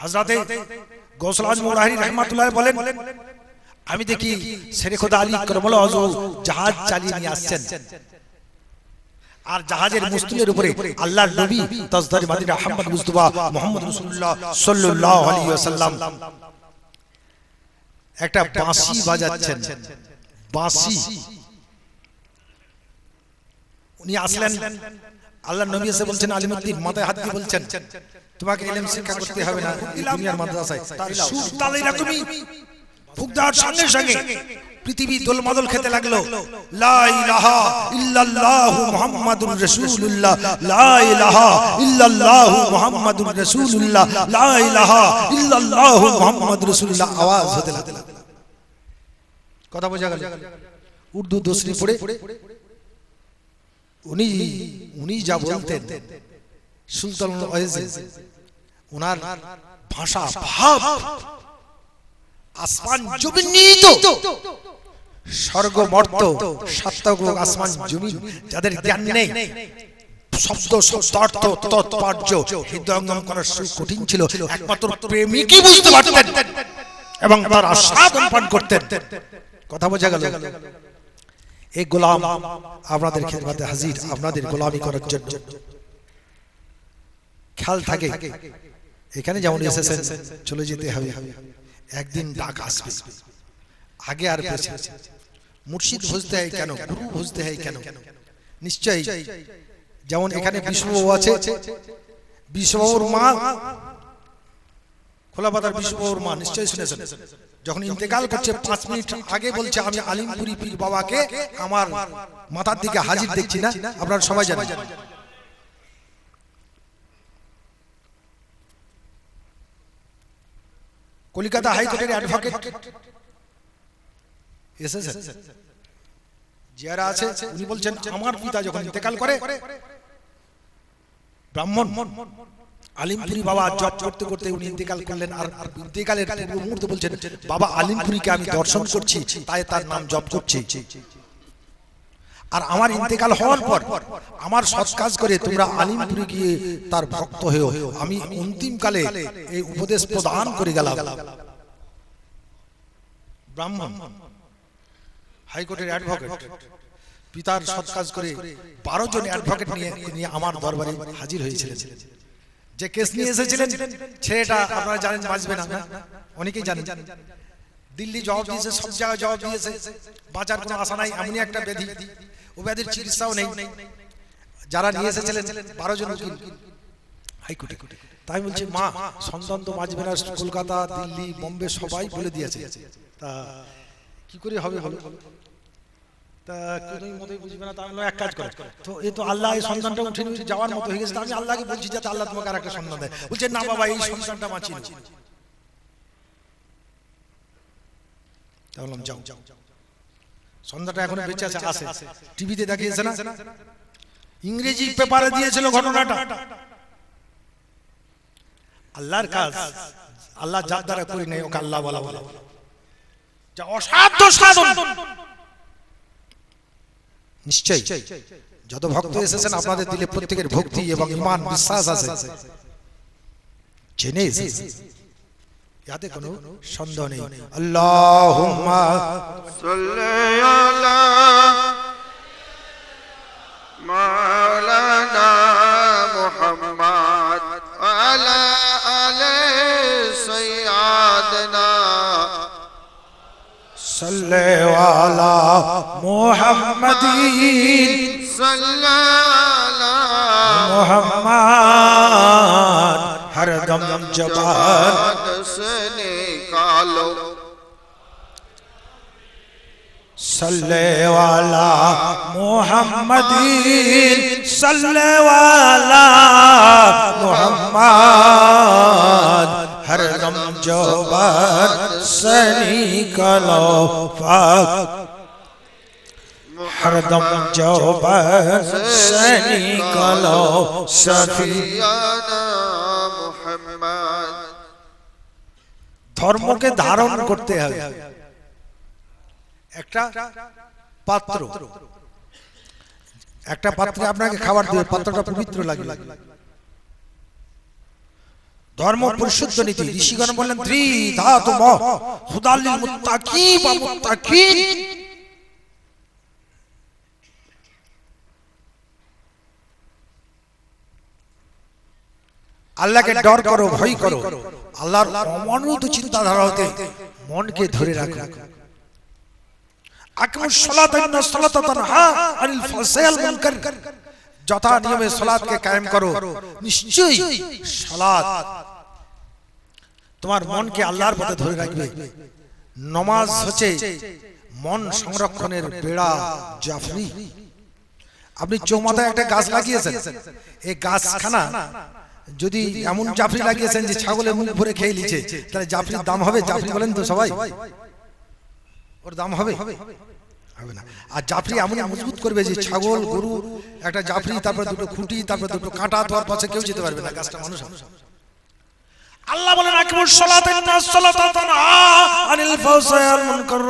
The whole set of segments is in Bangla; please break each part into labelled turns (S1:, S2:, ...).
S1: হাজরাতে রহমাতুল্লাহ বলেন আমি দেখি শেরে খোদা আলী করমল হজু জাহাজ চালিয়ে নিয়ে আসছেন। আর জাহাজের মুস্তুলের উপরে আল্লাহর নবী তাজদারি মাদিনা আহমদ মুস্তাফা মুহাম্মদ রাসূলুল্লাহ সাল্লাল্লাহু আলাইহি ওয়াসাল্লাম। একটা বাঁশি বাজাচ্ছেন। বাঁশি। উনি আসলেন আল্লাহ নবী এসে বলছেন আলিমুদ্দিন মাথায় হাত দিয়ে বলছেন তোমাকে ইলম শিক্ষা করতে হবে না দুনিয়ার মাদ্রাসায়। তার সুর তাল এরকমই ফুক দেওয়ার সঙ্গে সঙ্গে। পৃথিবী দোলমাদল খেতে লাগল। লা ইলাহা ইল্লাল্লাহু মুহাম্মাদুর রাসূলুল্লাহ। লা ইলাহা ইল্লাল্লাহু মুহাম্মাদুর রাসূলুল্লাহ। লা ইলাহা ইল্লাল্লাহু মুহাম্মাদুর রাসূলুল্লাহ। আওয়াজ হতে লাগল। কথা বোঝা গেল? উর্দু দোসরি পড়ে উনি উনি যা বলতেন, সুলতান ওনার ভাষা ভাব, আসমান জমিন নিহিত স্বর্গ মর্ত আসমান জমিন, যাদের জ্ঞান নেই, শব্দ শব্দার্থ হৃদয়ঙ্গম কঠিন ছিল, একমাত্র প্রেমিকই বুঝতে পারতেন এবং তার আশা করতেন। কথা বোঝা গেল? এই গোলাম, আপনাদের খেদমাতে হাজির, আপনাদের গোলামি করার জন্য। খেয়াল থাকে, এখানে যেমন এসেছেন, চলে যেতে হবে। একদিন ডাক আসবে। আগে আর মুর্শিদ বুঝতে হয় কেন? গুরু বুঝতে হয় কেন? নিশ্চয়ই, যেমন এখানে বিষ্ণুবাবু আছে। বিষ্ণুবাবুর মা, খোলাপাতার বিষ্ণুবাবুর মা, নিশ্চয়ই শুনেছেন। যখন ইন্তেকাল করছে পাঁচ মিনিট আগে বলছে আমি আলিমপুরি পীর বাবাকে আমার মাথার দিকে হাজির দেখছি না। আপনারা সবাই জানেন। কলকাতা হাইকোর্টের অ্যাডভোকেট এসেছেন। যারা আছে উনি বলছেন আমার পিতা যখন ইন্তেকাল করে ব্রাহ্মণ আলিমপুরি আমি গিয়ে তার ভক্ত হয়েও। আমি এই উপদেশ প্রদান করে গেলাম। ব্রাহ্মণ, হাইকোর্টের পিতার সৎ কাজ করে বারো জন অ্যাডভোকেট নিয়ে নিয়ে আমার দরবারে হাজির হয়েছিলেন। যে কেস নিয়ে এসেছিলেন ছেলেটা আপনারা জানেন বাঁচবে না না? অনেকেই জানেন। দিল্লি জবাব দিয়েছে সব জায়গায় জবাব দিয়েছে। বাঁচার কোনো আশা নাই এমনই একটা ব্যাধি ও ব্যাধির চিকিৎসাও নেই। যারা নিয়ে এসেছিলেন বারো জন উকিল। হাইকোর্টে। তাই বলছি মা সন্তান তো বাঁচবে না কলকাতা দিল্লি বোম্বে সবাই বলে দিয়েছে। তা কি করে হবে বলো? তা আল্লাহ যাওয়ার আল্লাহকে বলছি যাতে আল্লাহ তোমাকে বলছে, না বাবা যাও যাও। সন্ধ্যাটা এখনও টিভিতে দেখিয়েছে না? ইংরেজি পেপারে দিয়েছিল ঘটনাটা। আল্লাহর কাজ, আল্লাহ যার দ্বারা করি নাই ওকে আল্লাহ বলা বলা যা অসাধ্য সাধন। নিশ্চয় যত ভক্ত এসেছেন আপনাদের দিলে প্রত্যেকের ভক্তি এবং ইমান বিশ্বাস আছে। জেনে ইয়াতে কোনো সন্দেহ নেই।
S2: আল্লাহ মা صلی والا محمدین. صلی محمد.
S1: ہر دم جبان
S2: سے نکالو
S1: صلی والا محمدین.
S2: صلی والا محمد.
S1: সাল্লি আলা মুহাম্মদ হরদম জবান সনি কলো ফাক হরদম জবান সনি কলো সফি
S2: سفیانا محمد
S1: ধর্মকে ধারণ করতে হবে একটা পাত্র একটা পাত্রে আপনাকে খাবার দেবে পাত্রটা পবিত্র লাগবে ধর্ম পরিশুদ্ধ নীতি। ঋষিগণ বললেন ত্রি ধাতু ম হুদালিল মুত্তাকি বা মুত্তাকিন আল্লাহকে ডর করো ভয় করো। আল্লাহর অমানুত চিন্তাধারা হতে মনকে ধরে রাখো। আকিমুস সালাতা ইন্না হা আনিল ফাহশাই মুনকার। যথা নিয়মে সালাতকে কায়েম করো। নিশ্চয়ই সালাত তোমার মনকে আল্লাহর পথে ধরে রাখবে। নমাজ হচ্ছে মন সংরক্ষণের বেড়া জাফরি। আপনি চৌমাথায় একটা গাছ লাগিয়েছেন। এই গাছখানা যদি এমন জাফরি লাগিয়েছেন যে ছাগলে মুখ ভরে খেয়ে নিচ্ছে তাহলে জাফরির দাম হবে। জাফরি বলেন তো সবাই। ওর দাম হবে। হবে না। আর জাফরি এমন মজবুত করবে যে ছাগল, গরু, একটা জাফরি, তারপর দুটো খুঁটি, তারপর দুটো কাঁটা, তোমার পাশে কেউ যেতে পারবে না, গাছটা মানুষ আল্লাহ বলেন আকিমুস সালাতা ইন্না সালাতা তানহা আনিল ফাউসায়াল মুনকার।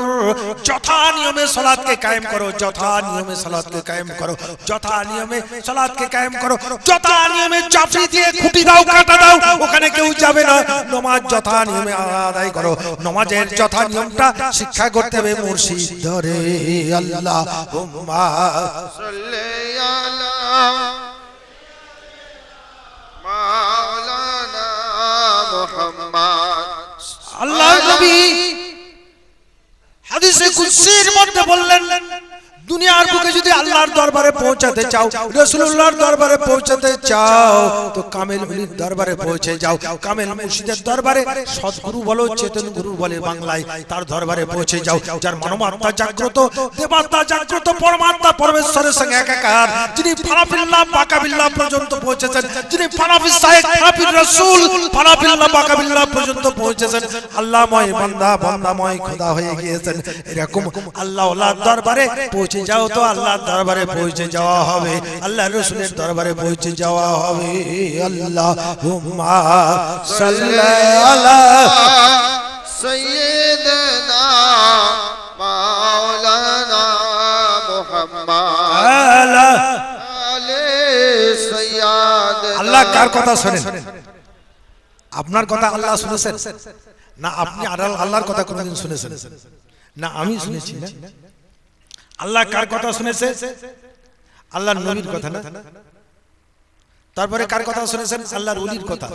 S1: যথা নিয়মে সালাতকে কায়েম করো, যথা নিয়মে সালাতকে কায়েম করো, যথা নিয়মে সালাতকে কায়েম করো, যথা নিয়মে চাপি দিয়ে খুঁটি দাও, কাটা দাও, ওখানে কেউ যাবে না। নমাজ যথা নিয়মে আদায় করো। নমাজের যথা নিয়মটা শিক্ষা করতে হবে মুর্শিদ ধরে। আল্লাহ
S2: সাল্লি আলা মাওলানা মুহাম্মদ।
S1: আল্লাহ নবী হাদিসে কুদসির মধ্যে বললেন দুনিয়ার বুকে যদি আল্লাহর দরবারে পৌঁছাতে চাও, রাসূলুল্লাহর দরবারে পৌঁছাতে চাও, তো কামেল ওলির দরবারে পৌঁছে যাও। কামেল মুর্শিদের দরবারে সৎগুরু বলো, চেতন গুরু বলে বাংলায়, তার দরবারে পৌঁছে যাও। যার মানবাত্মা জাগ্রত, দেবাত্মা জাগ্রত, পরমাত্মা পরমেশ্বরের সঙ্গে একাকার। যিনি ফানাফিল্লাহ বাকাবিল্লাহ পর্যন্ত পৌঁছেছেন, যিনি ফানাফিস সাহেব ফানাফির রাসূল ফানাফিল্লাহ বাকাবিল্লাহ পর্যন্ত পৌঁছেছেন, আল্লাহময় বান্দা, বান্দাময় খোদা হয়ে গিয়েছেন। এরকম আল্লাহ দরবারে পৌঁছে পৌঁছে যাও তো আল্লাহ দরবারে পৌঁছে যাওয়া হবে। আল্লাহ রসুলের দরবারে পৌঁছে যাওয়া হবে। আল্লাহ আল্লাহ কার কথা শোনেন? আপনার কথা আল্লাহ শুনেছেন? না আপনি আল্লাহর কথা কোনদিন শুনেছেন? না আমি শুনেছি না। আল্লাহ কার কথা শুনেছে? আল্লাহর নবীর কথা না? তারপরে কার কথা শুনেছেন? আল্লাহর ওলির কথা।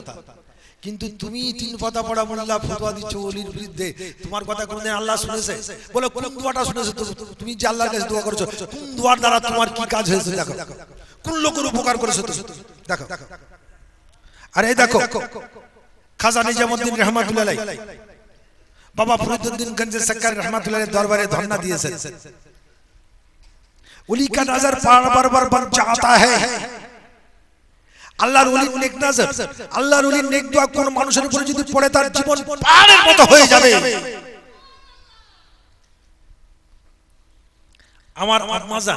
S1: কিন্তু তুমি তিন কথা পড়া মোল্লা ফতোয়া দিচ্ছ ওলির বিরুদ্ধে। তোমার কথা কোনদিন আল্লাহ শুনেছে? বলে কোন দোয়াটা শুনেছে তুমি? যে আল্লাহর কাছে দোয়া করেছ কোন দোয়ার দ্বারা তোমার কি কাজ হয়েছে? দেখো। কোন লোকের উপকার করেছ তুমি? দেখো। আর এই দেখো খাজা নিজামুদ্দিন রহমাতুল্লাহ বাবা ফরিদুদ্দিন গঞ্জে সক্কার রহমাতুল্লাহ দরবারে ধর্ণা দিয়েছেন। उली का नजर बार बार बार बन जाता है আল্লাহর ওলির নেক নজর আল্লাহর ওলির নেক দোয়া কোন মানুষের উপরে যদি পড়ে তার জীবন পাহাড়ের মতো হয়ে যাবে আমার আমার মাজা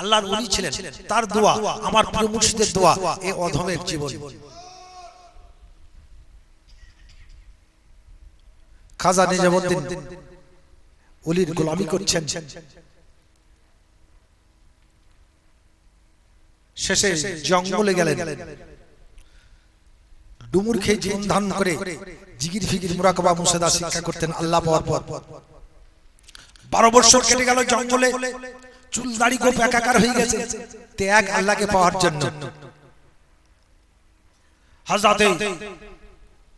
S1: আল্লাহর ওলি ছিলেন তার দোয়া আমার প্রিয় মুর্শিদের দোয়া এই অধমের জীবন খাজা নিজামুদ্দিন ওলির গোলামি করছেন শেষে জঙ্গলে গেলেন। ডুমুর খেয়ে জীবন ধারণ করে জিগির ফিগির মুরাকবা মুসাদা শিক্ষা করতেন আল্লাহ পাওয়ার পর বারো বছর কেটে গেল জঙ্গলে। চুল দাড়ি গোপ একাকার হয়ে গেছে। ত্যাগ আল্লাহকে পাওয়ার জন্য। হাজাতে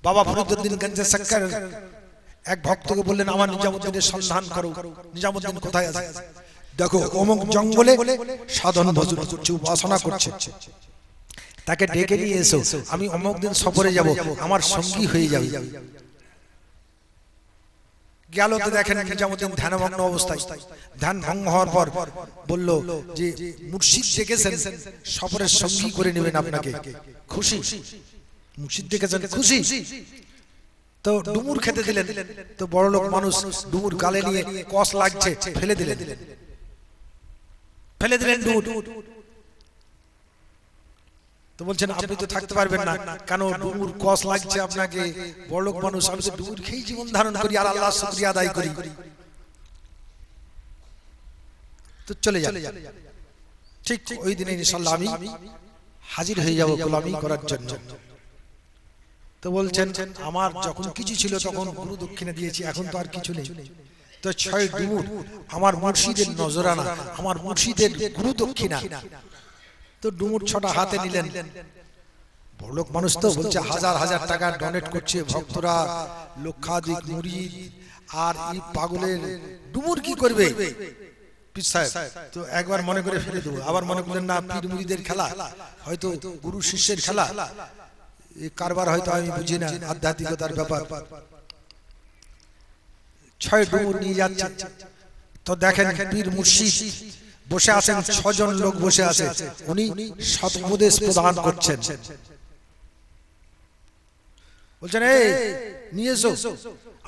S1: বাবা ফরিদুদ্দিন গঞ্জে সাক্কার এক ভক্তকে বললেন আমার নিজামুদ্দিনের সন্ধান করো। নিজামুদ্দিন কোথায় আছে? দেখো অমুক জঙ্গলে সাধন ভজন করছে উপাসনা করছে। তাকে ডেকে নিয়ে এসো আমি অমুক দিন সফরে যাব আমার সঙ্গী হয়ে যাবে। গেল তো দেখেন নিজামুদ্দিন ধ্যানভগ্ন অবস্থায়। ধ্যান ভঙ্গ হওয়ার পর বলল যে মুর্শিদ ডেকেছেন সফরের সঙ্গী করে নেবেন আপনাকে। খুশি? মুর্শিদ ডেকেছেন খুশি? তো ডুমুর খেতে দিলেন। তো বড় লোক মানুষ ডুমুর গালে নিয়ে কস লাগছে ফেলে দিলেন। ফেলে দিলেন ডুমুর তো বলছেন আপনি তো থাকতে পারবেন না। কেন ডুমুর কস লাগছে আপনাকে? বড় লোক মানুষ আমি তো ডুমুর খেয়ে জীবন ধারণ করি আর আল্লাহ শুকরিয়া আদায় করি। তো চলে যান। ঠিক ওই দিনে ইনশাল্লাহ আমি হাজির হয়ে যাব গোলামি করার জন্য। তো বলছেন আমার যখন কিছু ছিল তখন গুরু দক্ষিণা দিয়েছি এখন তো আর কিছু নেই। তো ছয় ডুমুর আমার মুর্শিদের নজরানা আমার মুর্শিদের গুরু দক্ষিণা। তো ডুমুর ছটা হাতে নিলেন। বড়লোক মানুষ তো বলছে, হাজার হাজার টাকা ডোনেট করছে ভক্তরা, লক্ষাধিক মুরিদ, আর এই পাগলের ডুমুর কি করবে? তো একবার মনে করে ফেলে দেবো। আবার মনে করলেন, না, পীর মুরিদের খেলা, হয়তো গুরু শিষ্যের খেলা। কারবার হয়তো আমি বুঝি না, আধ্যাত্মিকতার ব্যাপার। ছয় ডুমুর নিয়ে যাচ্ছে। তো দেখেন পীর মুর্শিদ বসে আছেন, ছজন লোক বসে আছে। উনি সৎ উপদেশ প্রদান করছেন। বলছেন, এই, নিয়ে এসো।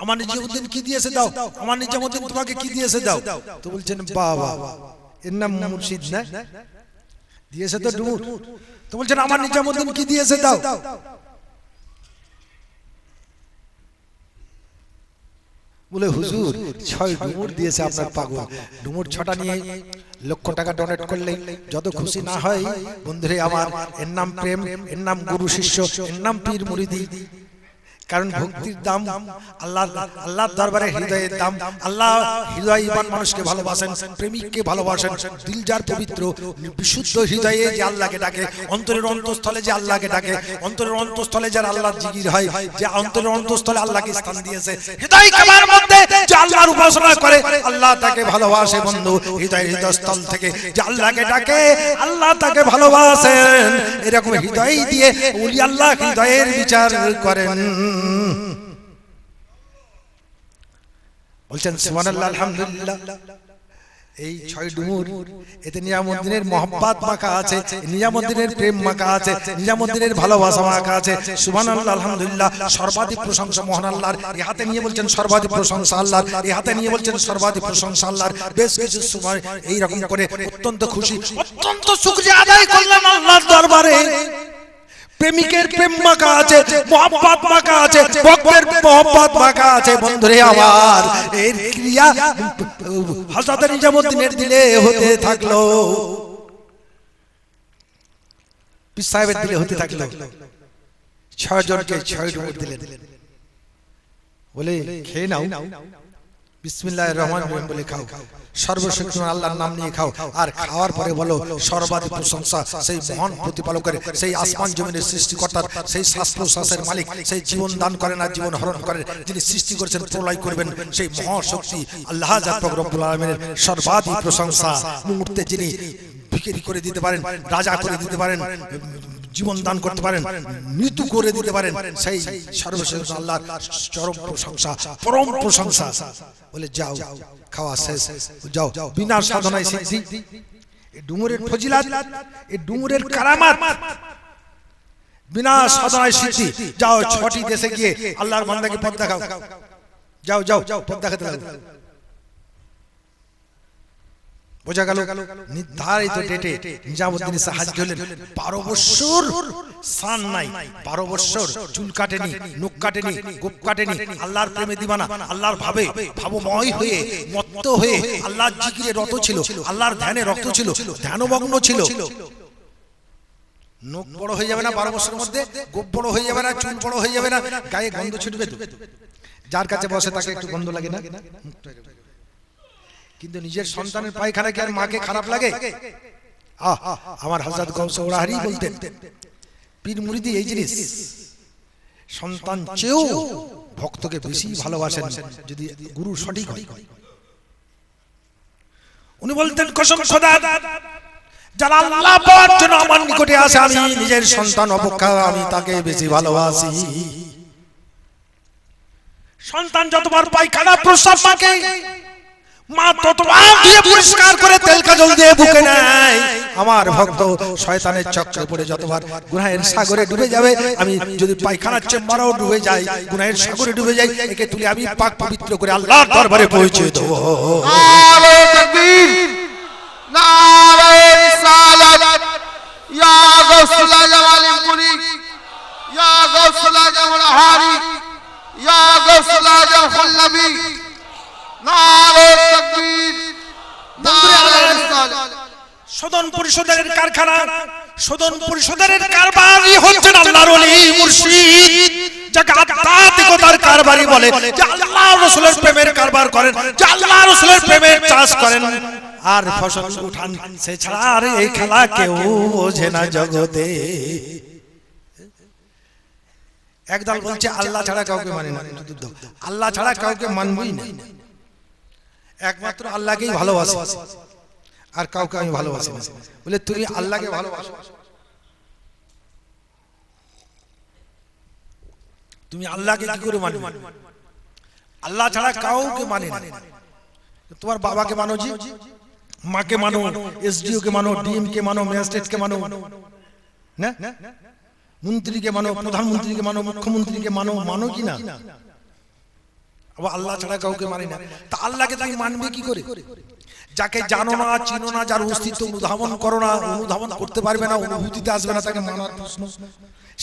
S1: আমার নিজামুদ্দিন কি দিয়েছে দাও? আমার নিজামুদ্দিন তোমাকে কি দিয়েছে দাও? তো বলছেন, বাবা, এর নাম মুর্শিদ না? দিয়েছে তো ডুমুর। তো বলছেন, আমার নিজামুদ্দিন কি দিয়েছে দাও? বলে হুজুর ছয় ডুমুর দিয়েছে আপনার পাগল। ডুমুর ছটা নিয়ে লক্ষ টাকা ডোনেট করলে যত খুশি না হয় বন্ধুরে আমার এর নাম প্রেম এর নাম গুরু শিষ্য এর নাম পীর মুরিদি। কারণ ভক্তির দাম আল্লাহ আল্লাহর দরবারে হৃদয়ের দাম। আল্লাহ হৃদয় ইমান মানুষকে ভালোবাসেন প্রেমিককে ভালোবাসেন দিল যার পবিত্র বিশুদ্ধ হৃদয়ে যে আল্লাহকে ডাকে অন্তরের অন্তঃস্থলে যে আল্লাহকে ডাকে অন্তরের অন্তঃস্থলে যার আল্লাহর জিকির হয় যে অন্তরের অন্তঃস্থলে আল্লাহকে স্থান দিয়েছে। হৃদয় কামার মধ্যে যে আল্লাহর উপাসনা করে আল্লাহ তাকে ভালোবাসে বন্ধু হৃদয় হৃদয়স্থল থেকে যে আল্লাহকে ডাকে আল্লাহ তাকে ভালোবাসেন। এরকম হৃদয় দিয়ে উলি আল্লাহ হৃদয়ের বিচার করেন বলছেন, সুবহানাল্লাহ, আলহামদুলিল্লাহ। এই ছয় ডুমুর, এতে নিজামুদ্দিনের মোহাম্মত মাখা আছে, নিজামুদ্দিনের প্রেম মাখা আছে, নিজামুদ্দিনের ভালোবাসা মাখা আছে। সুবহানাল্লাহ, আলহামদুলিল্লাহ। সর্বাধিক প্রশংসা মহান আল্লাহর এই হাতে নিয়ে বলছেন, সর্বাধিক প্রশংসা আল্লাহর। এই হাতে নিয়ে বলছেন, সর্বাধিক প্রশংসা আল্লাহর। বেশ কিছু সময় এইরকম করে অত্যন্ত খুশি, অত্যন্ত শুকরিয়া আদায় করলেন আল্লাহর দরবারে। প্রেমিকের প্রেম মাখা আছে মোহাম্মত মাখা আছে ভক্তের মোহাম্মত মাখা আছে বন্ধুরে আমার এর ক্রিয়া হযরত নিজামুদ্দিনের দিলে হতে থাকল। পীর সাহেবের দিলে হতে থাকল। ছয় জনকে ছয় দিলেন। বলে খেয়ে নাও। খাও। আল্লাহর নাম নিয়ে খাও। আর খাওয়ার বলো, সর্বাধিক প্রশংসা সেই সেই সেই মালিক, সেই জীবন দান করেন জীবন হরণ করেন সৃষ্টি করেছেন করবেন, সেই সর্বাধিক প্রশংসা। মুহূর্তে যিনি বিক্রি করে দিতে পারেন, রাজা করে দিতে পারেন জীবন দান করতে পারেন, মৃত্যু করে দিতে পারেন, সেই সর্বশেষ আল্লাহর চরম প্রশংসা, পরম প্রশংসা। বলে, যাও, খাওয়া শেষ, যাও, বিনা সাধনায় সিদ্ধি। ডুমুরের ফজিলাত এই ডুমুরের কারামাত। বিনা সাধনায় সিদ্ধি। যাও, ছটি দেশে গিয়ে আল্লাহর বান্দাকে পথ দেখাও। যাও যাও পথ দেখাতে বোঝা গেল, নির্ধারিত ডেটে নিজামুদ্দিন হাজির হলেন। বারো বৎসর সান নাই, বারো বৎসর চুল কাটেনি, নখ কাটেনি, গোপ কাটেনি, আল্লাহর প্রেমে দিবানা, আল্লাহর ভাবে ভাবময় হয়ে, মত্ত হয়ে আল্লাহর জিকিরে রত ছিল, আল্লাহর ধ্যানে রক্ত ছিল, ধ্যানমগ্ন ছিল। নখ বড় হয়ে যাবে না বারো বছরের মধ্যে, গোপ বড় হয়ে যাবে না, চুল বড় হয়ে যাবে না, গায়ে গন্ধ ছুটবে যার কাছে বসে তাকে একটু গন্ধ লাগে না? মুখটা। কিন্তু নিজের সন্তানের পায়খানা কি আর মাকে খারাপ লাগে? আহ আমার হযরত গৌস ওরাহারি বলতেন পীর মুরিদি এই জিনিস সন্তান চেয়েও ভক্তকে বেশি ভালোবাসেন যদি গুরু সঠিক হয়। উনি বলতেন কসম খোদা যারা আল্লাহ পাওয়ার জন্য আমার নিকটে আসে আমি নিজের সন্তান অপেক্ষা আমি তাকে বেশি ভালোবাসি। সন্তান যতবার পায়খানা প্রস্রাব মাকে মা করে তেল কাজল দিয়ে আমার ভক্ত শয়তানের চক্রে ডুবে যাবে, আমি যদি পায়খানার চেম্বারও ডুবে যাই, গুনাহের সাগরে ডুবে যাই তুলে আমি দরবারে পৌঁছে দেবো।
S2: নারে তকবীর নারে রিসালাত। ইয়া গাউসুল আজম আলিম পুরি ইয়া তকবীর নারে রিসালাত
S1: সদন পরিষদের কারখানা সদন পরিষদের কারবারই হচ্ছেন আল্লাহর ওলি মুর্শিদ। যাকে আধ্যাত্মিকতার কারবারি বলে যে আল্লাহ রসুলের প্রেমের কারবার করেন। যে আল্লাহ রসুলের প্রেমের চাষ করেন। আর ফসল উঠান সে ছাড়া আর এই খেলা কেউ বোঝে না জগতে। একদল বলছে আল্লাহ ছাড়া কাউকে মানে না। দুধ আল্লাহ ছাড়া কাউকে মানবই না। একমাত্র আল্লাহকেই ভালোবাসে। আর কাউকে আমি ভালোবাসি না। বলে তুমি আল্লাহকে ভালোবাসো। তুমি আল্লাহকে কি করে মানবে? আল্লাহ ছাড়া কাউকে মানে না। তোমার বাবাকে মানো জি মাকে মানো এসডিও কে মানো ডিএম কে মানো ম্যাজিস্ট্রেট কে মানো। না মন্ত্রীকে মানো প্রধানমন্ত্রীকে মানো মুখ্যমন্ত্রীকে মানো মানো কি না? আবার আল্লাহ ছাড়া কাউকে মানে না। তা আল্লাহকে তুমি মানবে কি করে? যাকে জানো না চিনো না যার অস্তিত্ব অনুধাবন করো না অনুধাবন করতে পারবে না অনুভূতিতে আসবে না তাকে মানার প্রশ্ন।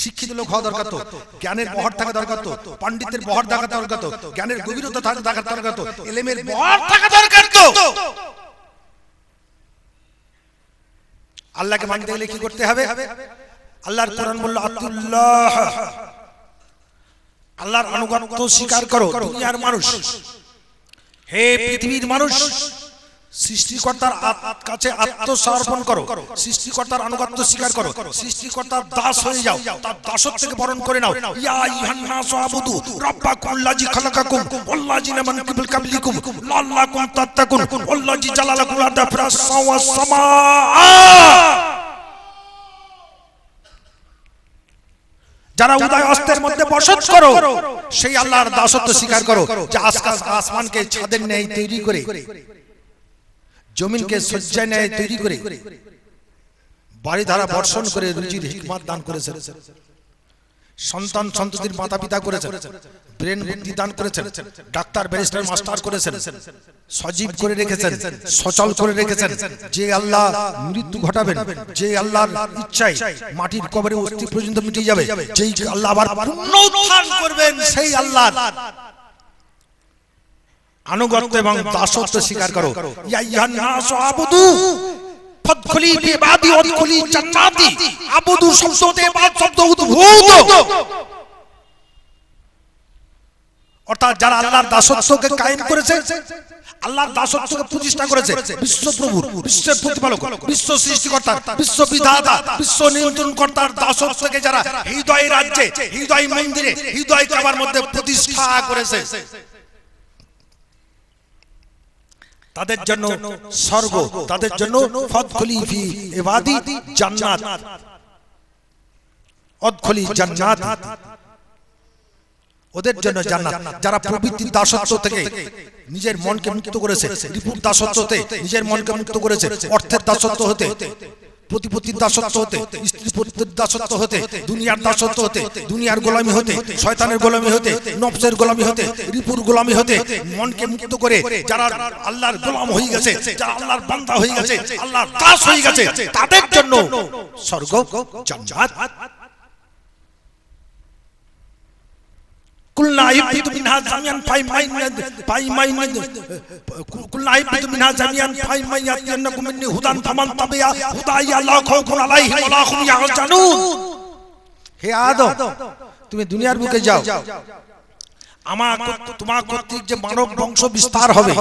S1: শিক্ষিত লোক হওয়া দরকার তো। জ্ঞানের বহর থাকা দরকার তো। পণ্ডিতের বহর থাকা দরকার তো। জ্ঞানের গভীরতা থাকা থাকা দরকার তো। এলেমের বহর থাকা দরকার তো। আল্লাহকে মানতে গেলে কি করতে হবে? আল্লাহর কোরআন বলল আব্দুল্লাহ আল্লাহর আনুগত্য স্বীকার করো দুনিয়ার মানুষ। হে পৃথিবীর মানুষ সৃষ্টিকর্তার কাছে আত্মসমর্পণ করো। সৃষ্টিকর্তার আনুগত্য স্বীকার করো। সৃষ্টিকর্তার দাস হয়ে যাও। তার দাসত্ব থেকে বরণ করে নাও। ইয়া তাত্তাকুন জালালাকুম ওয়াস সামা যারা উদয় অস্তের মধ্যে বসত করো, সেই আল্লাহর দাসত্ব স্বীকার করো, যে আকাশ আসমানকে ছাদের ন্যায় তৈরি করে। জমিনকে শয্যা ন্যায় তৈরি করে বাড়ি ধারা বর্ষণ করে রুজির হিকমাত দান করেছেন। সন্তান সন্ততির মাতা পিতা করেছেন। ব্রেন বুদ্ধি দান করেছেন। ডাক্তার ব্যারিস্টার মাস্টার করেছেন। সজীব করে রেখেছেন। সচল করে রেখেছেন। যে আল্লাহ মৃত্যু ঘটাবেন যে আল্লাহর ইচ্ছায় মাটির কবরে অস্থি পর্যন্ত মিটে যাবে। যেই আল্লাহ আবার পুনরুত্থান করবেন সেই আল্লাহ আনুগত্য এবং দাসত্ব স্বীকার করো। ইয়ুহান নাসু আবুদু ফদখুলি ফি ইবাদি ওয়াদখুলি জান্নাতি আবুদু শব্দতে বাদ শব্দ উদ্ভূত। অর্থাৎ যারা আল্লাহর দাসত্বকে কায়েম করেছে আল্লাহর দাসত্বকে প্রতিষ্ঠা করেছে। বিশ্বপ্রভুর বিশ্বের প্রতিপালক বিশ্ব সৃষ্টিকর্তা বিশ্ব বিধাতা বিশ্ব নিয়ন্ত্রণ কর্তার দাসত্বকে যারা হৃদয় রাজ্যে হৃদয় মন্দিরে হৃদয় কাবার মধ্যে প্রতিষ্ঠা করেছে। তাদের জন্য স্বর্গ তাদের জন্য জান্নাত। অদখলি জান্নাত। ওদের জন্য জান্নাত। যারা প্রবৃত্তির দাসত্ব থেকে নিজের মনকে মুক্ত করেছে রিপুর দাসত্বতে নিজের মনকে মুক্ত করেছে অর্থের দাসত্ব হতে। প্রতিপত্তির দাসত্ব হতে স্ত্রী পতির দাসত্ব হতে দুনিয়ার দাসত্ব হতে দুনিয়ার গোলামি হতে শয়তানের গোলামি হতে নফসের গোলামি হতে রিপুর গোলামি হতে মনকে মুক্ত করে যারা আল্লাহর গোলাম হয়ে গেছে যারা আল্লাহর বান্দা হয়ে গেছে আল্লাহর দাস হয়ে গেছে তাদের জন্য স্বর্গ জান্নাত কুলনা ইবতিতু মিনহা জামিয়ান ফাই মাইন ফাই মাইন কুলনা ইবতিতু মিনহা জামিয়ান ফাই মাইন ইয়াতিয়ান্নাকুম মিন্নি হুদান ফামান তাবিয়া হুদাইয়া লা খাউফুন আলাইহিম ওয়া লা হুম ইয়াহজানুন হে আদম তুমি দুনিয়ার বুকে যাও আমার তোমার কর্তৃক যে মানব বংশ বিস্তার হবে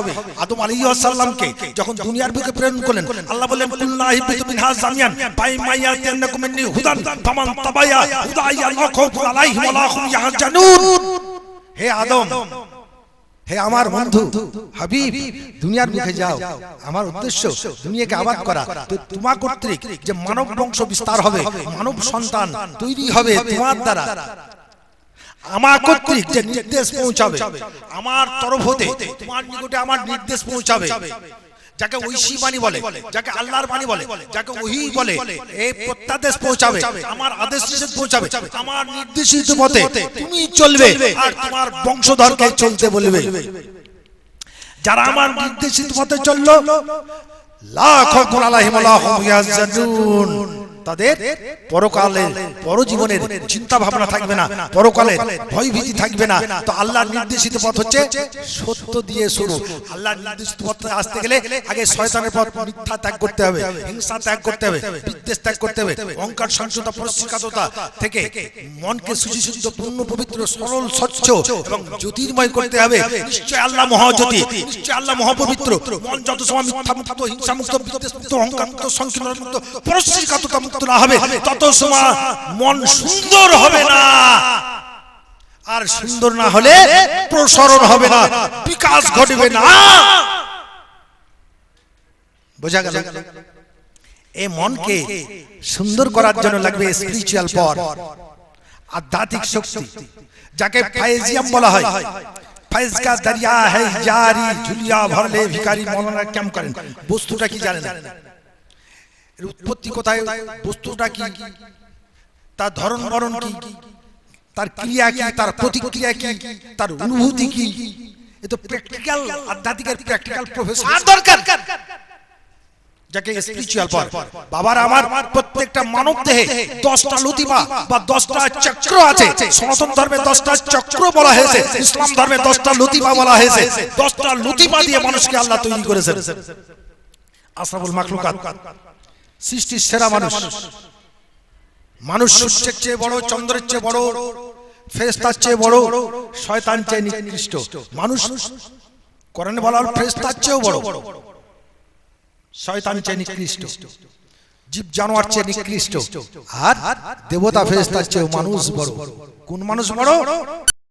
S1: আদম আলাইহিস সালামকে যখন দুনিয়ার বুকে প্রেরণ করলেন আল্লাহ বলেন কুল্লা হিবিতু মিনহা জামিয়ান ফাই মাইয়া ইয়াতিয়ান্নাকুম মিন্নি হুদান ফামান তাবিয়া হুদাইয়া লা খাউফুন আলাইহিম ওয়া লা হুম ইয়াহজানুন হে আদম হে আমার বন্ধু হাবিব দুনিয়ার মুখে যাও। আমার উদ্দেশ্য দুনিয়াকে আবাদ করা। তো তোমার কর্তৃক যে মানব বংশ বিস্তার হবে মানব সন্তান তৈরি হবে তোমার দ্বারা। আমার কর্তৃক যে নির্দেশ পৌঁছাবে আমার তরফ হতে তোমার নিকটে আমার নির্দেশ পৌঁছাবে। যাকে ঐশী বাণী বলে যাকে আল্লাহর বাণী বলে যাকে ওহি বলে এই প্রত্যাদেশ পৌঁছাবে আমার আদেশ নিষেধ পৌঁছাবে আমার নির্দেশিত মতে তুমি চলবে আর তোমার বংশধরকে চলতে বলবে। যারা আমার নির্দেশিত মতে চলল লাখ লা হুম ইয়াহজানুন তাদের পরকালে পরজীবনের চিন্তা ভাবনা থাকবে না, পরকালে ভয় ভীতি থাকবে না। তো আল্লাহর নির্দেশিত পথ হচ্ছে সত্য দিয়ে শুরু আল্লাহর নির্দেশিত পথে আসতে গেলে আগে শয়তানের পথ মিথ্যা ত্যাগ করতে হবে, হিংসা ত্যাগ করতে হবে, বিদ্বেষ ত্যাগ করতে হবে, অহংকার সঞ্চতা পরিষ্কারতা থেকে মনকে সুচিশুদ্ধ পূর্ণ, পবিত্র, সরল, স্বচ্ছ এবং জ্যোতির্ময় করতে হবে। নিশ্চয় আল্লাহ মহাজ্যোতি, নিশ্চয় আল্লাহ মহাপবিত্র। মন যত সময় মিথ্যা মুক্ত হিংসা মুক্ত বিদ্বেষ মুক্ত অহংকার মুক্ত সংকীর্ণ মুক্ত পরিষ্কারতা মুক্ত না হবে, তত সময় মন সুন্দর হবে না। আর সুন্দর না হলে প্রসারণ হবে না, বিকাশ ঘটবে না। বোঝা গেল? এই মনকে সুন্দর করার জন্য লাগবে স্পিরিচুয়াল পর আধ্যাত্মিক শক্তি, যাকে ফাইজিয়াম বলা হয়। ফাইজ কা দরিয়া है জারি ঝুলিয়া ভরলে ভিখারি মৌলানা কেম করেন? বস্তুটা কি জানেন? এর উৎপত্তি কোথায়? বস্তুটা কি? তার ধরন বরণ কি? তার ক্রিয়া কি? তার প্রতিক্রিয়া কি? তার অনুভূতি কি? এ তো প্র্যাকটিক্যাল আধ্যাত্মিকের প্র্যাকটিক্যাল প্রফেসর দরকার। যাকে স্পিরিচুয়াল পর বাবার আমার প্রত্যেকটা মানব দেহে দশটা লতিমা বা দশটা চক্র আছে। সনাতন ধর্মে দশটা চক্র বলা হয়েছে। ইসলাম ধর্মে দশটা লতিমা বলা হয়েছে। দশটা লতিমা দিয়ে মানুষকে আল্লাহ তৈরি করেছেন। আশরাফুল মাখলুকাত। সৃষ্টির সেরা মানুষ। মানুষ। সূর্যের চেয়ে বড় চন্দ্রের চেয়ে বড় ফেরেস্তার চেয়ে বড় শয়তান চেয়ে নিকৃষ্ট। মানুষ করেন বলা হল ফেরেস্তার চেয়েও বড়। শয়তান চেয়ে নিকৃষ্ট। জীব জানোয়ার চেয়ে নিকৃষ্ট। আর দেবতা ফেরেস্তার চেয়েও মানুষ বড়। কোন মানুষ বড়?